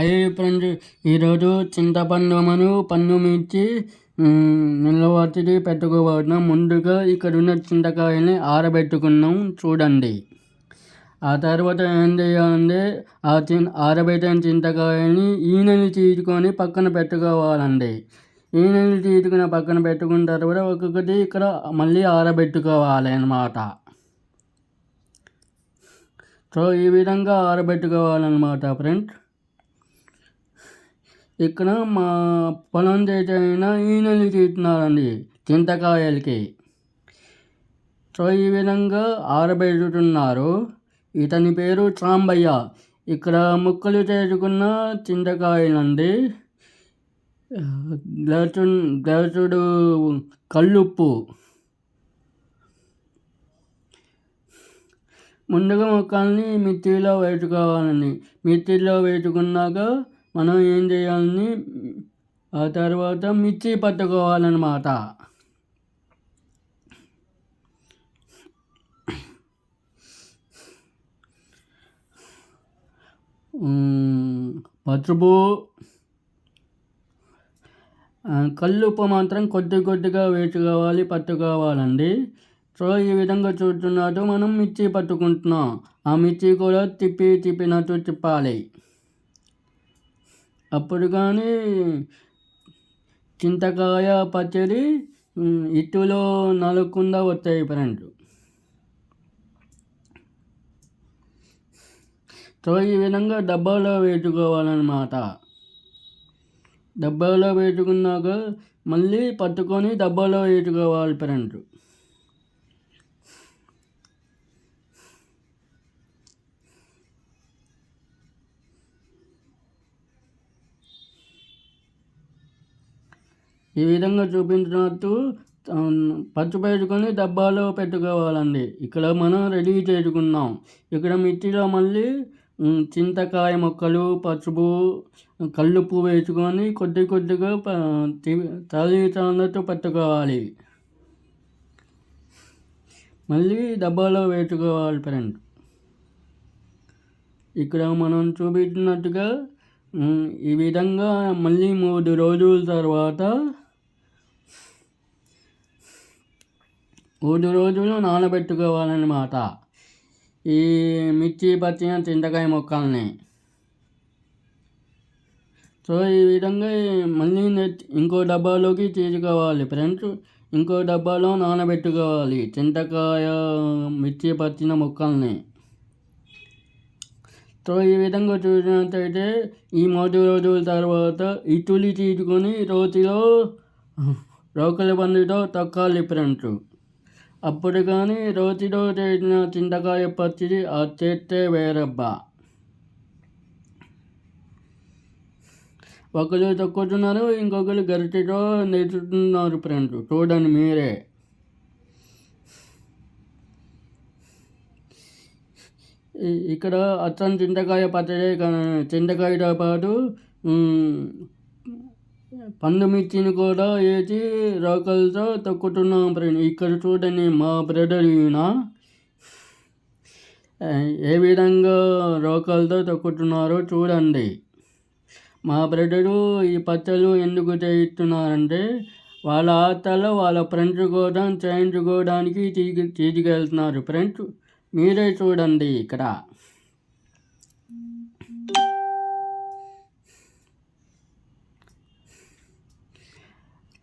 అయ్యే ఫ్రెండ్స్ ఈరోజు చింతపండు మనం పన్ను మిర్చి నిల్వతిది పెట్టుకోబోతున్నాం. ముందుగా ఇక్కడ ఉన్న చింతకాయని ఆరబెట్టుకున్నాం చూడండి. ఆ తర్వాత ఏం చేయాలంటే ఆ చి ఆరబెట్టిన చింతకాయని ఈనెలు తీసుకొని పక్కన పెట్టుకోవాలండి. ఈనెలు తీసుకుని పక్కన పెట్టుకున్న తర్వాత ఒక్కొక్కటి ఇక్కడ మళ్ళీ ఆరబెట్టుకోవాలి అన్నమాట. సో ఈ విధంగా ఆరబెట్టుకోవాలన్నమాట ఫ్రెండ్స్. ఇక్కడ మా పొలం చేసిన ఈనెలు తీస్తున్నారండి చింతకాయలకి. సో ఈ విధంగా ఆరబెట్టుతున్నారు ఇతని పేరు సాంబయ్య ఇక్కడ ముక్కలు చేసుకున్న చింతకాయలండి. గ్లాసు గ్లాసుడు కల్లుప్పు ముందుగా ముక్కల్ని మిర్చిలో వేసుకోవాలండి. మిర్చిలో వేసుకున్నాక మనం ఏం చేయాలని ఆ తర్వాత మిర్చి పట్టుకోవాలన్నమాట. పసుపు కల్లుప్పు మాత్రం కొద్ది కొద్దిగా వేసుకోవాలి పట్టుకోవాలండి. సో ఈ విధంగా చూస్తున్నట్టు మనం మిర్చి పట్టుకుంటున్నాం. ఆ మిర్చి కూడా తిప్పి తిప్పినట్టు తిప్పాలి. అప్పుడు కానీ చింతకాయ పచ్చడి ఇటులో నలగకుండా వస్తాయి ఫ్రెండ్స్. సో ఈ విధంగా డబ్బాలో వేసుకోవాలన్నమాట. డబ్బాలో వేసుకున్నాక మళ్ళీ పట్టుకొని డబ్బాలో వేసుకోవాలి ఫ్రెండ్స్. ఈ విధంగా చూపించినట్టు పచ్చి పెట్టుకొని డబ్బాలో పెట్టుకోవాలండి. ఇక్కడ మనం రెడీ చేసుకున్నాం. ఇక్కడ మిర్చిలో మళ్ళీ చింతకాయ మొక్కలు పసుపు కల్లుప్పు వేసుకొని కొద్ది కొద్దిగా తగిలితన్నట్టు పెట్టుకోవాలి. మళ్ళీ డబ్బాలో వేసుకోవాలి ఫ్రెండ్. ఇక్కడ మనం చూపించినట్టుగా ఈ విధంగా మళ్ళీ మూడు రోజుల తర్వాత మూడు రోజులు నానబెట్టుకోవాలన్నమాట ఈ మిర్చి పచ్చిన చింతకాయ మొక్కల్ని. సో ఈ విధంగా మళ్ళీ ఇంకో డబ్బాలోకి తీసుకోవాలి. ఫ్రెండ్స్ ఇంకో డబ్బాలో నానబెట్టుకోవాలి చింతకాయ మిర్చి పచ్చిన మొక్కల్ని. సో ఈ విధంగా చూసినట్టయితే ఈ మూడు రోజుల తర్వాత ఇటులి తీసుకొని రోతిలో రోకలి బండితో తొక్కాలి ఫ్రెండ్స్. అప్పుడు కానీ రోజులో చేసిన చింతకాయ పచ్చిడి ఆ చేస్తే వేరబ్బా. ఒకరు తొక్కుతున్నారు ఇంకొకరు గరిటెతో నేర్చుతున్నారు ఫ్రెండ్స్. చూడండి మీరే. ఇక్కడ అచ్చం చింతకాయ పచ్చడి చింతకాయతో పాటు పండుమిర్చిని కూడా వేసి రోకలతో తొక్కుతున్నాం ఫ్రెండ్ ఇక్కడ చూడండి మా బ్రదర్ ఈయన ఏ విధంగా రోకలతో తొక్కుతున్నారో చూడండి. మా బ్రదరు ఈ పచ్చలు ఎందుకు చేయిస్తున్నారంటే వాళ్ళ ఆటలో వాళ్ళ ఫ్రెండ్స్ కూడా చేయించుకోవడానికి తీసుకు తీసుకెళ్తున్నారు ఫ్రెండ్స్ మీరే చూడండి ఇక్కడ.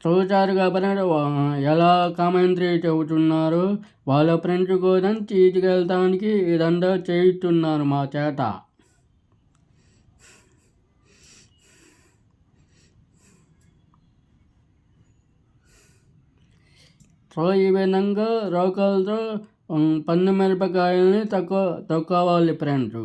చూశారు కాబట్టి ఎలా కామెంట్రీ చెబుతున్నారు? వాళ్ళ ఫ్రెండ్స్ కోసం తీసుకెళ్ళడానికి ఇదంతా చేయిస్తున్నారు మా చేత. సో ఈ విధంగా రోకలతో పండు మిరపకాయల్ని తక్కువ తక్కువ ఫ్రెండ్స్.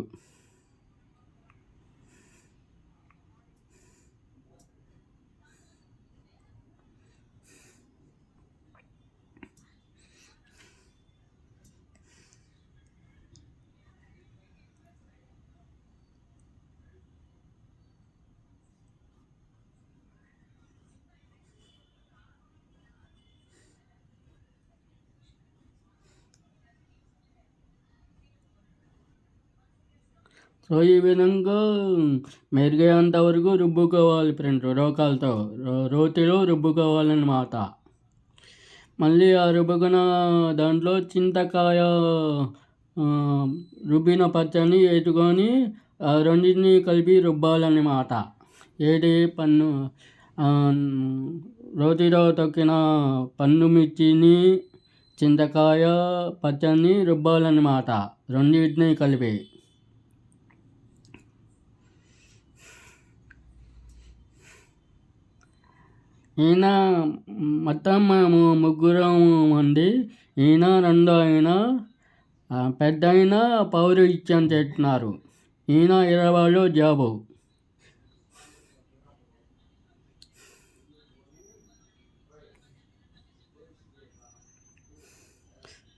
సో ఈ విధంగా మెరుగయ్యేంత వరకు రుబ్బుకోవాలి ఫ్రెండ్స్ రోకాలతో రో- రోటిలో రుబ్బుకోవాలన్నమాట మళ్ళీ ఆ రుబ్బుకున్న దాంట్లో చింతకాయ రుబ్బిన పచ్చని వేసుకొని ఆ రెండింటిని కలిపి రుబ్బాలన్నమాట ఏది పన్ను రోతిలో రోటిలో తొక్కిన పన్ను మిర్చిని చింతకాయ పచ్చని రుబ్బాలన్నమాట రెండింటిని కలిపి. ఈయన మొత్తం మేము ముగ్గురం అండి ఈయన రెండో ఆయన ఆ, పెద్ద ఆయన పౌరహిత్యం చేస్తున్నారు ఈయన ఇరవైలో జాబు.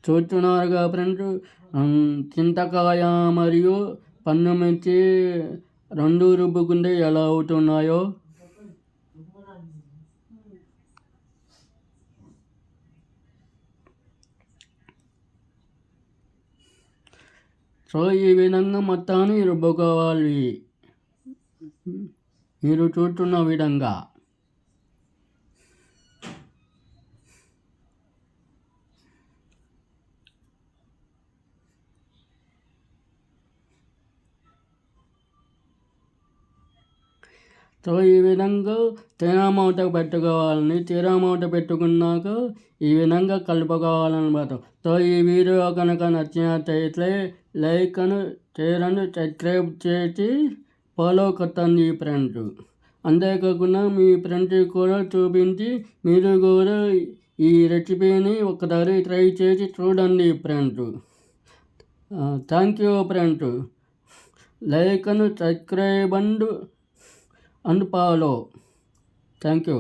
చూస్తున్నారు కాబట్టి చింతకాయ మరియు పన్ను మిర్చి రెండు రుబ్బుకుంటే ఎలా అవుతున్నాయో సో ఈ విధంగా మొత్తాన్ని రుబ్బుకోవాలి మీరు చూస్తున్న విధంగా సో ఈ విధంగా తీరామూట పెట్టుకోవాలని తీరామూట పెట్టుకున్నాక ఈ విధంగా కలుపుకోవాలన్నమాట సో ఈ వీడియో కనుక నచ్చినట్లయితే లైక్ అని షేర్ అని సబ్స్క్రైబ్ చేసి ఫాలో కొట్టండి ఫ్రెండ్స్. అంతేకాకుండా మీ ఫ్రెండ్కి కూడా చూపించి మీరు కూడా ఈ రెసిపీని ఒకసారి ట్రై చేసి చూడండి friend thank you friend like and subscribe and and follow thank you